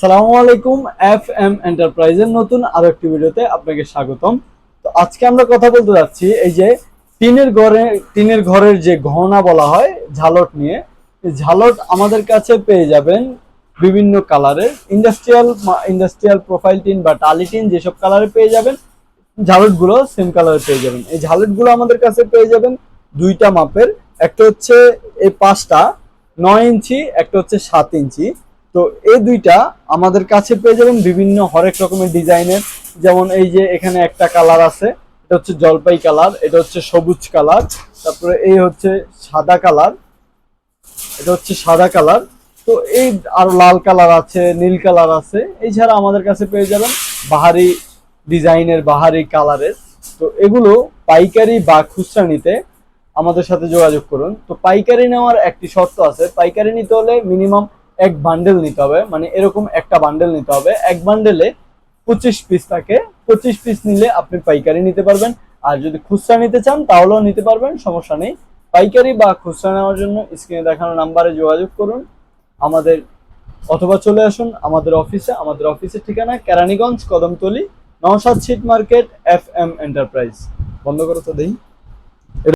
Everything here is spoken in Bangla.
সালামু আলাইকুম এফ এম এন্টারপ্রাইজের নতুন আরও একটি ভিডিওতে আপনাকে স্বাগতম। তো আজকে আমরা কথা বলতে যাচ্ছি এই যে টিনের ঘরে, টিনের ঘরের যে গহনা বলা হয়, ঝালট নিয়ে। ঝালট আমাদের কাছে পেয়ে যাবেন বিভিন্ন কালারের। ইন্ডাস্ট্রিয়াল ইন্ডাস্ট্রিয়াল প্রোফাইল টিন বা টালি টিন যেসব কালারে পেয়ে যাবেন ঝালটগুলো সেম কালারে পেয়ে যাবেন। এই ঝালটগুলো আমাদের কাছে পেয়ে যাবেন দুইটা মাপের। একটা হচ্ছে এই পাঁচটা, নয় ইঞ্চি, একটা হচ্ছে সাত ইঞ্চি। তো এই দুইটা আমাদের কাছে পেয়ে যাবেন বিভিন্ন হরেক রকমের ডিজাইনের। যেমন এই যে এখানে একটা কালার আছে, এটা হচ্ছে জলপাই কালার, এটা হচ্ছে সবুজ কালার, তারপরে এই হচ্ছে সাদা কালার, এটা হচ্ছে সাদা কালার। তো এই আর লাল কালার আছে, নীল কালার আছে এছাড়া আমাদের কাছে পেয়ে যাবেন বাহারি ডিজাইনের, বাহারি কালারের। তো এগুলো পাইকারি বা খুচরা নিতে আমাদের সাথে যোগাযোগ করুন। তো পাইকারি নেওয়ার একটি শর্ত আছে, পাইকারি নিতে হলে মিনিমাম এক বান্ডেল নিতে হবে। মানে এরকম একটা বান্ডেল নিতে হবে। এক বান্ডেলে পঁচিশ পিস থাকে। পঁচিশ পিস নিলে আপনি পাইকারি নিতে পারবেন। আর যদি খুচরা নিতে চান, তাহলেও নিতে পারবেন। সমস্যা নেই। পাইকারি বা খুচরা নেওয়ার জন্য স্ক্রিনে দেখানো নাম্বারে যোগাযোগ করুন। আমাদের অথবা চলে আসুন আমাদের অফিসে আমাদের অফিসের ঠিকানা Keraniganj, Kadamtali, Naushad seat market F M enterprise বন্ধ করো তো দেখি